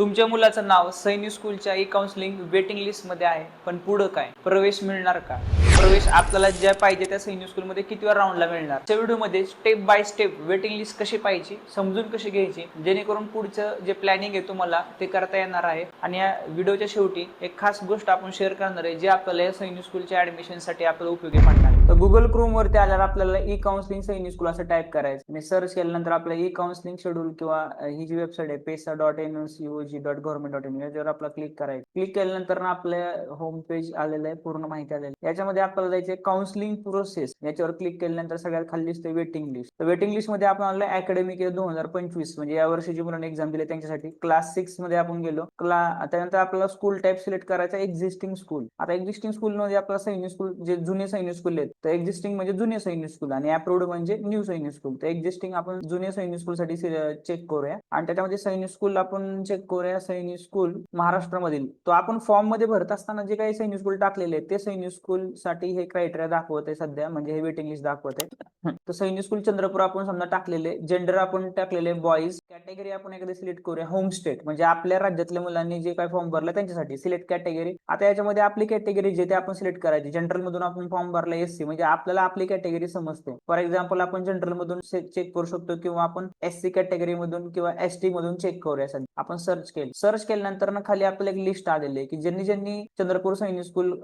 तुमच्या मुलाचं नाव सैनिक स्कूलच्या ई काउन्सिलिंग वेटिंग लिस्टमध्ये आहे पण पुढं काय? प्रवेश मिळणार का? प्रवेश आपल्याला ज्या पाहिजे त्या सैनिक स्कूलमध्ये किती वेळ राऊंडला मिळणार? त्या व्हिडिओमध्ये step by step waiting list कशी पाहिजे समजून कशी घ्यायची जेणेकरून पुढचं जे प्लॅनिंग आहे तुम्हाला ते करता येणार आहे. आणि या व्हिडिओच्या शेवटी एक खास गोष्ट आपण शेअर करणार आहे जे आपल्याला या सैनिक स्कूलच्या ऍडमिशनसाठी आपल्याला उपयोगी पडणार. तर गुगल क्रोम वरती आल्यावर आपल्याला ई काउन्सिलिंग सैनिक स्कूल असं टाईप करायचं. आणि सर्च केल्यानंतर आपल्याला ई काउन्सिलिंग शेड्यूल किंवा ही जी वेबसाईट आहे PESA dot N O G dot government dot in याच्यावर आपल्याला क्लिक करायचं. क्लिक केल्यानंतर ना आपल्या होम पेज आलेलं आहे पूर्ण माहिती आलेली याच्यामध्ये आपल्याला जायचे काउन्सिलिंग प्रोसेस याच्यावर क्लिक केल्यानंतर सगळ्यात खाली दिसते वेटिंग लिस्ट तर वेटिंग लिस्टमध्ये आपण आलो अकॅडमिक दोन हजार पंचवीस. म्हणजे या वर्षी मुलांनी एक्झाम दिली त्यांच्यासाठी. क्लास सिक्समध्ये आपण गेलो. क्ला त्यानंतर आपल्याला स्कूल टाईप सिलेक्ट करायचा एक्झिस्टिंग स्कूल आता एक्झिस्टिंग स्कूल मध्ये आपल्याला सैनिक स्कूल जे जुने सैनिक स्कूल आहेत तर एक्झिस्टिंग म्हणजे जुने सैनिक स्कूल आणि अप्रूव्ड म्हणजे न्यू सैनिक स्कूल तर एक्झिस्टिंग आपण जुने सैनिक स्कूल साठी चेक करूया. आणि त्याच्यामध्ये सैनिक स्कूल आपण चेक करूया. सैनिक स्कूल महाराष्ट्रामधील. तो आपण फॉर्ममध्ये भरत असताना जे काही सैनिक स्कूल टाकलेले आहेत ते सैनिक स्कूल साठी हे क्रायटेरिया दाखवते सध्या म्हणजे हे वेटिंग लिस्ट दाखवते. तर सैनिक स्कूल चंद्रपूर आपण समजा टाकलेले जेंडर आपण टाकलेले बॉईज कॅटेगरी आपण एखादी सिलेक्ट करूया होम स्टेट म्हणजे आपल्या राज्यातल्या मुलांनी जे काय फॉर्म भरला त्यांच्यासाठी सिलेक्ट कॅटेगरी आता याच्यामध्ये आपली कॅटेगरी जे ते आपण सिलेक्ट करायची जनरल मधून आपण फॉर्म भरला एससी म्हणजे आपल्याला आपली कॅटेगरी समजते. फॉर एक्झाम्पल आपण जनरल मधून चेक करू शकतो किंवा आपण एससी कॅटेगरी मधून किंवा एसटी मधून चेक करूया सध्या. आपण सर्च केलं. सर्च केल्यानंतर ना खाली आपल्याला एक लिस्ट आलेली आहे की ज्यांनी ज्यांनी चंद्रपूर सैनिक स्कूल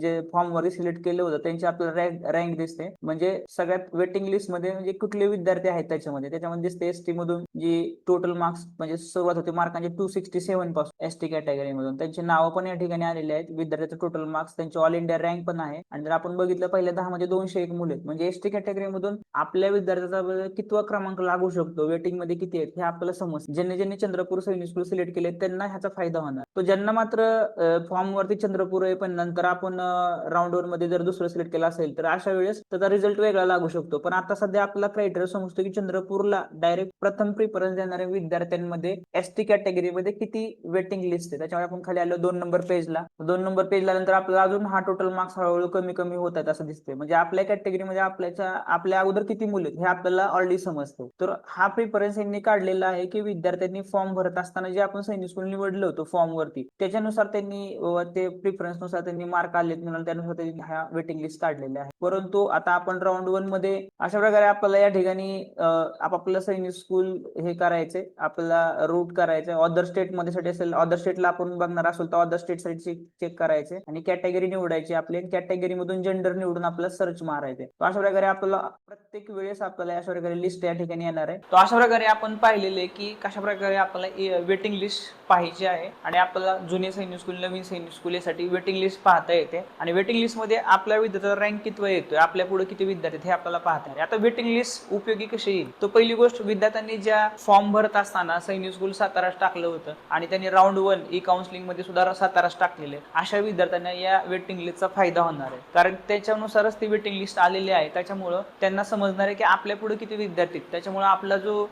जे फॉर्म वर सिलेक्ट केलं होतं त्यांची आपल्याला रँक रँक दिसते. म्हणजे सगळ्यात वेटिंग लिस्टमध्ये म्हणजे कुठले विद्यार्थी आहेत त्याच्यामध्ये? त्याच्यामध्ये दिसते एस टी मधून जी टोटल मार्क्स म्हणजे सुरुवात होते मार्कांचे टू सिक्स्टी सेव्हनपासून एसटी कॅटेगरी मधून. त्यांची नावं पण या ठिकाणी आलेली आहेत. विद्यार्थ्याचे टोटल मार्क्स त्यांचे ऑल इंडिया रँक पण आहे. आणि जर आपण बघितलं पहिल्या दहा मध्ये दोनशे एक मुले आहेत. म्हणजे एस टी कॅटेगरी मधून आपल्या विद्यार्थ्याचा कितवा क्रमांक लागू शकतो? वेटिंगमध्ये किती आहेत? हे आपल्याला समज ज्यांनी ज्यांनी चंद्रपूर सैनिक स्कूल सिलेक्ट केले त्यांना ह्याचा फायदा होणार. तो ज्यांना मात्र फॉर्म वरती चंद्रपूर आहे पण नंतर आपण राऊंडमध्ये जर दुसरं सिलेक्ट केलं असेल तर अशा वेळेस त्याचा रिझल्ट वेगळा लागू शकतो. पण आता सध्या आपला क्रायटेरिया समजतो की चंद्रपूरला डायरेक्ट प्रथम प्रिफरन्स देणाऱ्या विद्यार्थ्यांमध्ये एस टी कॅटेगरीमध्ये किती वेटिंग लिस्ट आहे. त्याच्यामुळे आपण खाली आलो दोन नंबर पेजला दोन नंबर पेजला नंतर आपल्याला अजून हा टोटल मार्क्स हळूहळू कमी कमी होत आहेत असं दिसते म्हणजे आपल्या कॅटेगरीमध्ये आपल्याच्या आपल्या अगोदर किती मुलं आहेत हे आपल्याला ऑलरेडी समजतं. तर हा प्रिफरन्स यांनी काढलेला आहे की विद्यार्थ्यांनी फॉर्म भरत असताना जे आपण सैनिक स्कूल निवडलं होतं फॉर्म वरती त्याच्यानुसार त्यांनी ते प्रिफरन्सनुसार त्यांनी मार्क आलेत म्हणून त्यानुसार त्यांनी ह्या वेटिंग लिस्ट काढलेल्या आहेत. परंतु आता आपण राऊंड वनमध्ये अशा प्रकारे आपल्याला या ठिकाणी अ, आपापलं सैनिक स्कूल हे करायचे आपल्याला रूट करायचे अदर स्टेटमध्ये साठी असेल अदर स्टेटला आपण बघणार असेल तर अदर स्टेटसाठी चेक करायचे आणि कॅटेगरी निवडायची आपली कॅटेगरी मधून जेंडर निवडून आपल्याला सर्च मारायचे तर अशा प्रकारे आपल्याला प्रत्येक वेळेस आपल्याला अशा प्रकारे लिस्ट या ठिकाणी येणार आहे. तर अशा प्रकारे आपण पाहिलेले की कशा प्रकारे आपल्याला वेटिंग लिस्ट पाहिजे आहे. आणि आपल्याला जुने सैनिक स्कूल नवीन सैनिक स्कूल यासाठी वेटिंग लिस्ट पाहता येते. आणि वेटिंग लिस्टमध्ये आपल्या विद्यार्थ्याचा रँक किती येतोय आपल्या पुढे किती विद्यार्थी हे आपल्याला पाहता येईल. आता वेटिंग लिस्ट उपयोगी कशी येईल? तो पहिली गोष्ट विद्यार्थ्यांनी ज्या फॉर्म भरत असताना सैनिक स्कूल सातारास टाकलं होतं आणि त्यांनी राऊंड वन ई काउन्सिलिंगमध्ये सुद्धा सातारास टाकलेले अशा विद्यार्थ्यांना या वेटिंग लिस्टचा फायदा होणार आहे. कारण त्याच्यानुसारच ती वेटिंग लिस्ट आलेली आहे. त्याच्यामुळं त्यांना समजणार आहे की आपल्या पुढे किती विद्यार्थी आहेत. त्याच्यामुळे आपला जो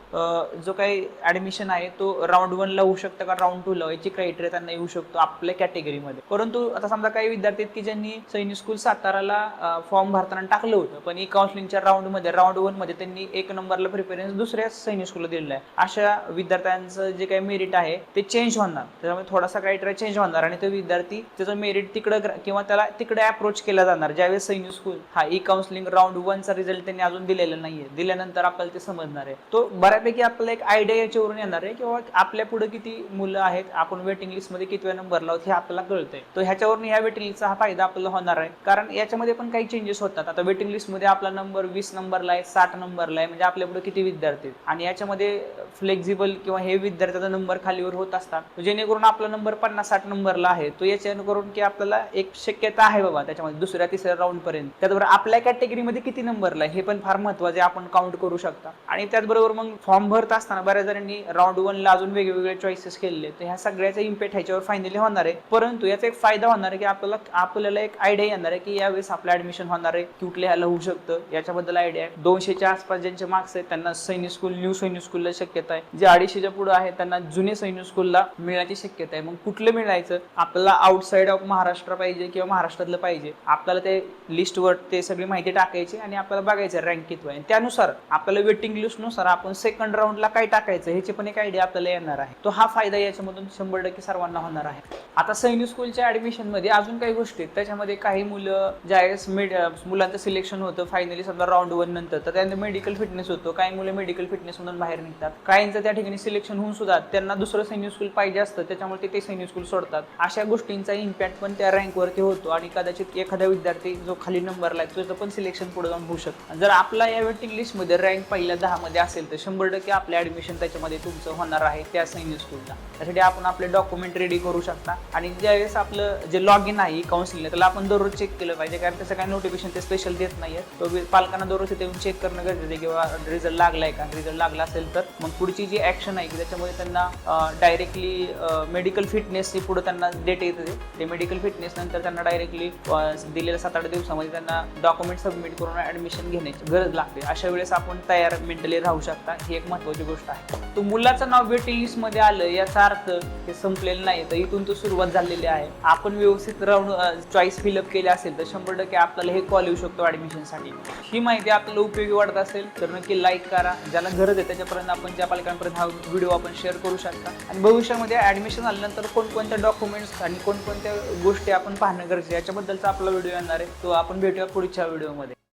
जो काही ऍडमिशन आहे तो राऊंड वन ला होऊ शकतो का राऊंड टू ला याची क्रायटेरिया त्यांना येऊ शकतो आपल्या कॅटेगरीमध्ये परंतु आता समजा काही विद्यार्थी आहेत की ज्यांनी सैनिक स्कूल साताराला फॉर्म भरताना टाकलं होतं. पण ई काउन्सिलिंगच्या राऊंडमध्ये राऊंड वनमध्ये त्यांनी एक नंबरला प्रिफरन्स दुसऱ्या सैनिक स्कूलला दिलेला आहे. अशा विद्यार्थ्यांचं जे काही मेरिट आहे ते चेंज होणार. त्याच्यामुळे थोडासा क्रायटेरिया चेंज होणार आणि तो विद्यार्थी त्याचं मेरिट तिकडं किंवा त्याला तिकडे अप्रोच केला जाणार. ज्यावेळेस सैनिक स्कूल हा ई काउन्सिलिंग राऊंड वनचा रिझल्ट त्यांनी अजून दिलेला नाहीये. दिल्यानंतर आपल्याला ते समजणार आहे. तो बऱ्यापैकी आपल्याला एक आयडिया याच्यावरून येणार आहे किंवा आपल्या पुढे किती मुलं आहेत आपण वेटिंग लिस्टमध्ये किती नंबर आहोत हे आपल्याला कळतंय. तर ह्याच्यावरून या वेटिंग लिस्टचा हा फायदा आपल्याला होणार आहे. कारण याच्यामध्ये पण काही चेंजेस होतात. आता वेटिंग लिस्टमध्ये आपला नंबर वीस नंबरला आहे साठ नंबरला आहे म्हणजे आपल्या पुढे किती विद्यार्थी आहेत. आणि याच्यामध्ये फ्लेक्झिबल किंवा हे विद्यार्थ्याचा नंबर खालीवर होत असतात. जेणेकरून आपला नंबर पन्नास साठ नंबरला आहे तो याच्याकरून की आपल्याला एक शक्यता आहे बाबा त्याच्यामध्ये दुसऱ्या तिसऱ्या राऊंड पर्यंत. त्याचबरोबर आपल्या कॅटेगरीमध्ये किती नंबरला आहे हे पण फार महत्त्वाचे आपण काउंट करू शकता. आणि त्याचबरोबर मग फॉर्म भरत असताना बऱ्याच जणांनी राऊंड वनला अजून वेगवेगळे चॉईसेस केलेले. तर ह्या सगळ्याचा इम्पॅक्ट ह्याच्यावर फायनली होणार आहे. परंतु याचा एक फायदा होणार आहे की आपल्याला आपल्याला एक आयडिया येणार आहे आहे की यावेळेस आपलं ऍडमिशन होणार आहे कुठल्या ह्याला होऊ शकतं याच्याबद्दल आयडिया आहे. दोनशेच्या आसपास ज्यांचे मार्क्स आहेत त्यांना सैनिक स्कूल न्यू सैनिक स्कूलला शक्यता आहे. जे अडीचशेच्या पुढे आहे त्यांना जुने सैनिक स्कूलला मिळण्याची शक्यता आहे. मग कुठलं मिळायचं? आपल्याला आउटसाईड ऑफ महाराष्ट्र पाहिजे किंवा महाराष्ट्रातलं पाहिजे? आपल्याला ते लिस्टवर ते सगळी माहिती टाकायची आणि आपल्याला बघायचं रँक किती आहे. त्यानुसार आपल्याला वेटिंग लिस्टनुसार आपण सेकंड राऊंडला काय टाकायचं ह्याची पण एक आयडिया आपल्याला येणार आहे. तो हा फायदा याच्यामधून शंभर टक्के सर्वांना होणार आहे. आता सैनिक स्कूलच्या ऍडमिशनमध्ये अजून काही गोष्टी आहेत. त्याच्यामध्ये काही मुलं ज्यावेळेस मेड मुलांचं सिलेक्शन होतं फायनली समजा राऊंड वन नंतर. तर त्यांना मेडिकल फिटनेस होतो. काही मुलं मेडिकल फिटनेस म्हणून बाहेर निघतात. काहींचं त्या ठिकाणी सिलेक्शन होऊन सुद्धा त्यांना दुसरं सैनिक स्कूल पाहिजे असतं. त्याच्यामुळे ते ते सैनिक स्कूल सोडतात. अशा गोष्टींचा इम्पॅक्ट पण त्या रँकवरती होतो. आणि कदाचित एखादा विद्यार्थी जो खाली नंबरला आहे त्याचं पण सिलेक्शन पुढे जाऊन होऊ शकतं. जर आपला या वेटिंग लिस्टमध्ये रँक पहिल्या दहामध्ये असेल तर शंभर टक्के आपलं ऍडमिशन त्याच्यामध्ये तुमचं होणार आहे त्या सैन्य स्कूलला त्यासाठी आपण आपले डॉक्युमेंट रेडी करू शकता. आणि ज्यावेळेस आपलं जे लॉग इन आहे काउन्सिलिंग त्याला आपण दररोज चेक केलं पाहिजे कारण त्याचं काही नोटिफिकेशन ते स्पेशल देत नाही तो पालकांना दररोज तिथे येऊन चेक करणं गरजेचं आहे किंवा रिझल्ट लागलाय का? रिझल्ट लागला असेल तर मग पुढची जी ऍक्शन आहे की त्याच्यामुळे त्यांना डायरेक्टली मेडिकल फिटनेसची पुढे त्यांना डेट येते ते मेडिकल फिटनेस नंतर त्यांना डायरेक्टली दिलेल्या सात आठ दिवसामध्ये त्यांना डॉक्युमेंट सबमिट करून ऍडमिशन घेण्याची गरज लागते. अशा वेळेस आपण तयार मेंटली राहू शकता ही एक महत्वाची गोष्ट आहे. तो मुलाचं नाव वेटिंग लिस्टमध्ये आलं याचा अर्थ हे संपलेलं नाही तर इथून तो सुरुवात झालेली आहे. आपण व्यवस्थित राहून चॉईस फिलअप केले असेल तर शंभर टक्के आपल्याला हे कॉल येऊ शकतो ॲडमिशनसाठी ही माहिती आपल्याला उपयोगी वाटत असेल तर नक्की लाईक करा. ज्याला गरज आहे त्याच्यापर्यंत आपण ज्या पालकांपर्यंत हा व्हिडिओ आपण शेअर करू शकता. आणि भविष्यामध्ये ॲडमिशन आल्यानंतर कोणकोणत्या डॉक्युमेंट्स आणि कोणकोणत्या गोष्टी आपण पाहणं गरजेचं याच्याबद्दलचा आपला व्हिडिओ येणार आहे. तो आपण भेटूया पुढच्या व्हिडिओमध्ये